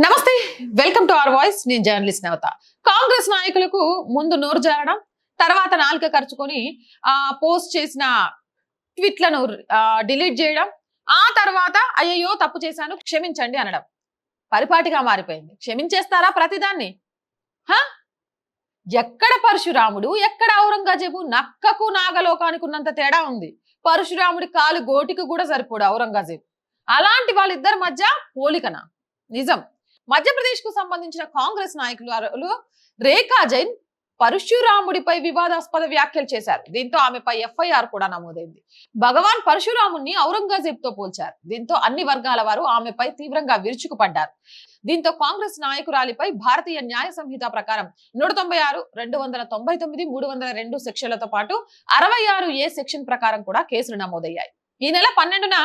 నమస్తే welcome to our voice. నేను journalist నవత. కాంగ్రెస్ నాయకులకు ముందు నోరు జారడం తర్వాత నాలుక ఖర్చుకొని ఆ పోస్ట్ చేసిన ట్వీట్లను డిలీట్ చేయడం ఆ తర్వాత అయ్యయ్యో తప్పు చేశాను క్షమించండి అనడం. పరిపాటిగా మారిపోయింది. క్షమించేస్తారా ప్రతిదాన్ని? హ? ఎక్కడ పరశురాముడు ఎక్కడ ఔరంగజేబు నక్కకు నాగలోకానికి ఉన్నంత తేడా ఉంది. పరశురాముడి కాలు గోటికి కూడా సరిపోడు ఔరంగజేబు. అలాంటి వాళ్ళిద్దరి మధ్య పోలికన? నిజం. మధ్యప్రదేశ్కు సంబంధించిన కాంగ్రెస్ నాయకులు రేఖా జైన్ పరశురాముడిపై వివాదాస్పద వ్యాఖ్యలు చేశారు. దీంతో ఆమెపై ఎఫ్ఐఆర్ కూడా నమోదైంది. భగవాన్ పరశురాముణ్ణి ఔరంగజేబ్తో పోల్చారు. దీంతో అన్ని వర్గాల వారు ఆమెపై తీవ్రంగా విరుచుకుపడ్డారు. దీంతో కాంగ్రెస్ నాయకురాలిపై భారతీయ న్యాయ సంహిత ప్రకారం నూట తొంభై ఆరు రెండు వందల తొంభై తొమ్మిది మూడు వందల రెండు సెక్షన్లతో పాటు అరవై ఆరు ఏ సెక్షన్ ప్రకారం కూడా కేసులు నమోదయ్యాయి. ఈ నెల పన్నెండున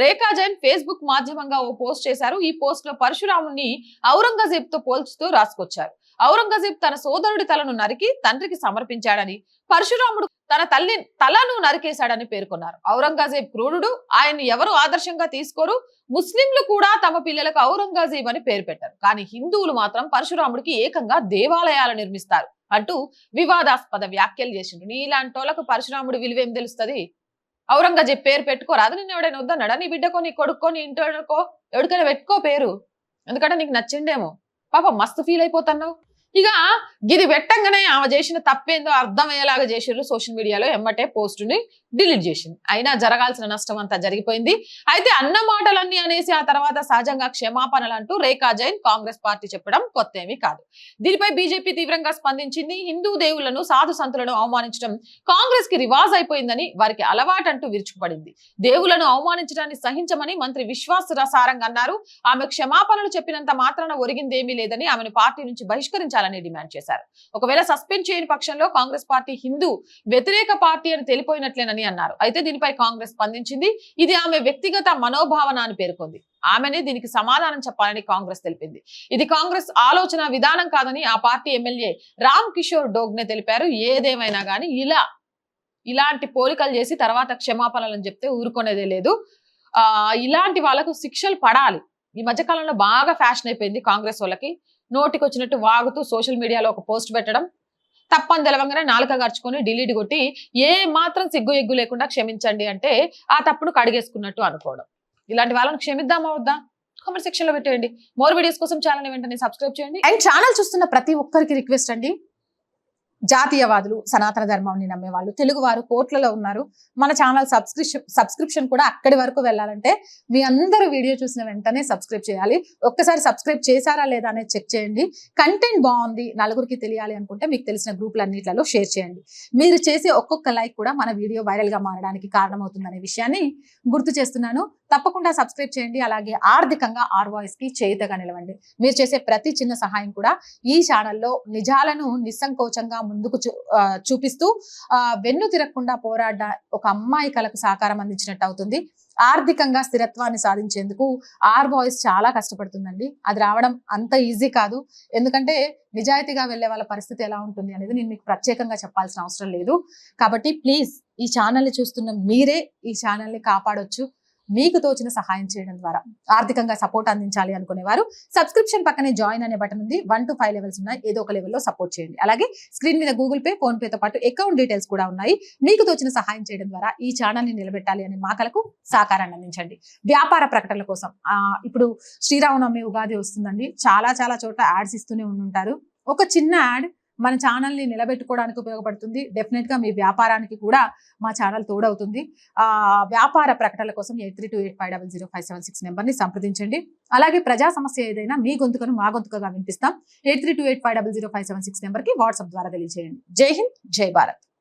రేఖా జైన్ ఫేస్బుక్ మాధ్యమంగా ఓ పోస్ట్ చేశారు. ఈ పోస్ట్లో పరశురాముని ఔరంగజేబ్తో పోల్చుతూ రాసుకొచ్చారు. ఔరంగజేబ్ తన సోదరుడి తలను నరికి తండ్రికి సమర్పించాడని పరశురాముడు తన తల్లి తలను నరికేశాడని పేర్కొన్నారు. ఔరంగజేబ్ క్రూరుడు ఆయన్ని ఎవరు ఆదర్శంగా తీసుకోరు? ముస్లింలు కూడా తమ పిల్లలకు ఔరంగజేబ్ అని పేరు పెట్టారు. కానీ హిందువులు మాత్రం పరశురాముడికి ఏకంగా దేవాలయాలు నిర్మిస్తారు అంటూ వివాదాస్పద వ్యాఖ్యలు చేసిండు నీలాంటి వాళ్ళకు పరశురాముడి విలువేం తెలుస్తుంది? ఔరంగజేబ్ పేరు పెట్టుకోరాదు నేను ఎవడైనా వద్దన్నాడా? నీ బిడ్డకో నీ కొడుకో నీ ఇంటోకో ఎవరికైనా పెట్టుకో పేరు. ఎందుకంటే నీకు నచ్చిండేమో పాప మస్తు ఫీల్ అయిపోతున్నావు. ఇక ఇది పెట్టంగానే ఆమె చేసిన తప్పేందో అర్థమయ్యేలాగా చేసారు సోషల్ మీడియాలో ఎమ్మటే పోస్టుని డిలీట్ చేసింది. అయినా జరగాల్సిన నష్టం అంతా జరిగిపోయింది. అయితే అన్న మాటలన్నీ అనేసి ఆ తర్వాత సహజంగా క్షమాపణలు అంటూ రేఖా జైన్ కాంగ్రెస్ పార్టీ చెప్పడం కొత్త ఏమీ కాదు. దీనిపై బీజేపీ తీవ్రంగా స్పందించింది. హిందూ దేవుళ్ళను సాధు సంతులను అవమానించడం కాంగ్రెస్కి రివాజ్ అయిపోయిందని వారికి అలవాటంటూ విరుచుకుపడింది. దేవులను అవమానించడాన్ని సహించమని మంత్రి విశ్వాస్ రసారంగ్ అన్నారు. ఆమె క్షమాపణలు చెప్పినంత మాత్రాన ఒరిగిందేమీ లేదని ఆమెను పార్టీ నుంచి బహిష్కరించాలని డిమాండ్ చేశారు. ఒకవేళ సస్పెండ్ చేయని పక్షంలో కాంగ్రెస్ పార్టీ హిందూ వ్యతిరేక పార్టీ అని తెలిపోయినట్లేనని అన్నారు. అయితే దీనిపై కాంగ్రెస్ స్పందించింది. ఇది ఆమె వ్యక్తిగత మనోభావన అని పేర్కొంది. ఆమెనే దీనికి సమాధానం చెప్పాలని కాంగ్రెస్ తెలిపింది. ఇది కాంగ్రెస్ ఆలోచన విధానం కాదని ఆ పార్టీ ఎమ్మెల్యే రామ్ కిషోర్ డోగ్నే తెలిపారు. ఏదేమైనా కానీ ఇలా ఇలాంటి పోలికలు చేసి తర్వాత క్షమాపణలను చెప్తే ఊరుకునేదే లేదు. ఇలాంటి వాళ్ళకు శిక్షలు పడాలి. ఈ మధ్యకాలంలో బాగా ఫ్యాషన్ అయిపోయింది కాంగ్రెస్ వాళ్ళకి. నోటికి వచ్చినట్టు వాగుతూ సోషల్ మీడియాలో ఒక పోస్ట్ పెట్టడం. తప్పని తెలవంగానే నాలుక గర్చుకొని డిలీట్ కొట్టి ఏ మాత్రం సిగ్గు ఎగ్గు లేకుండా క్షమించండి అంటే ఆ తప్పును కడిగేసుకున్నట్టు అనుకోవడం. ఇలాంటి వాళ్ళని క్షమిద్దామా వద్దా? కామెంట్ సెక్షన్లో పెట్టేయండి. మోర్ వీడియోస్ కోసం ఛానల్ వెంటనే సబ్స్క్రైబ్ చేయండి. అండ్ ఛానల్ చూస్తున్న ప్రతి ఒక్కరికి రిక్వెస్ట్ అండి. జాతీయవాదులు సనాతన ధర్మాన్ని నమ్మేవాళ్ళు తెలుగు వారు కోట్లలో ఉన్నారు. మన ఛానల్ సబ్స్క్రిప్షన్ సబ్స్క్రిప్షన్ కూడా అక్కడి వరకు వెళ్ళాలంటే మీ అందరూ వీడియో చూసిన వెంటనే సబ్స్క్రైబ్ చేయాలి. ఒక్కసారి సబ్స్క్రైబ్ చేశారా లేదా అనేది చెక్ చేయండి. కంటెంట్ బాగుంది నలుగురికి తెలియాలి అనుకుంటే మీకు తెలిసిన గ్రూపులన్నిట్లలో షేర్ చేయండి. మీరు చేసే ఒక్కొక్క లైక్ కూడా మన వీడియో వైరల్గా మారడానికి కారణమవుతుందనే విషయాన్ని గుర్తు చేస్తున్నాను. తప్పకుండా సబ్స్క్రైబ్ చేయండి. అలాగే ఆర్థికంగా ఆర్ వాయిస్కి చేయుతగా నిలవండి. మీరు చేసే ప్రతి చిన్న సహాయం కూడా ఈ ఛానల్లో నిజాలను నిస్సంకోచంగా ముందుకు చూ- చూపిస్తూ వెన్ను తిరగకుండా పోరాడ ఒక అమ్మాయి కలకు సహకారం అందించినట్టు అవుతుంది. ఆర్థికంగా స్థిరత్వాన్ని సాధించేందుకు ఆర్ వాయిస్ చాలా కష్టపడుతుందండి. అది రావడం అంత ఈజీ కాదు. ఎందుకంటే నిజాయితీగా వెళ్ళే వాళ్ళ పరిస్థితి ఎలా ఉంటుంది అనేది నేను మీకు ప్రత్యేకంగా చెప్పాల్సిన అవసరం లేదు. కాబట్టి ప్లీజ్ ఈ ఛానల్ని చూస్తున్న మీరే ఈ ఛానల్ని కాపాడొచ్చు. మీకు తోచిన సహాయం చేయడం ద్వారా ఆర్థికంగా సపోర్ట్ అందించాలి అనుకునేవారు సబ్స్క్రిప్షన్ పక్కనే జాయిన్ అనే బటన్ ఉంది. వన్ టు ఫైవ్ లెవెల్స్ ఉన్నాయి. ఏదో ఒక లెవెల్లో సపోర్ట్ చేయండి. అలాగే స్క్రీన్ మీద గూగుల్ పే ఫోన్ పేతో పాటు అకౌంట్ డీటెయిల్స్ కూడా ఉన్నాయి. మీకు తోచిన సహాయం చేయడం ద్వారా ఈ ఛానల్ని నిలబెట్టాలి అనే మాకలకు సహకారాన్ని అందించండి. వ్యాపార ప్రకటనల కోసం ఇప్పుడు శ్రీరామనవమి ఉగాది వస్తుందండి. చాలా చాలా చోట్ల యాడ్స్ ఇస్తూనే ఉంటారు ఒక చిన్న యాడ్ మన ఛానల్ని నిలబెట్టుకోవడానికి ఉపయోగపడుతుంది. డెఫినెట్గా మీ వ్యాపారానికి కూడా మా ఛానల్ తోడవుతుంది. వ్యాపార ప్రకటనల కోసం eight three two eight five double zero five seven six నెంబర్ని సంప్రదించండి. అలాగే ప్రజా సమస్య ఏదైనా మీ గొంతుకను మా గొంతుకగా వినిపిస్తాం. Eight three two eight five double zero five seven six నెంబర్కి వాట్సాప్ ద్వారా తెలియజేయండి. జై హింద్ జై భారత్.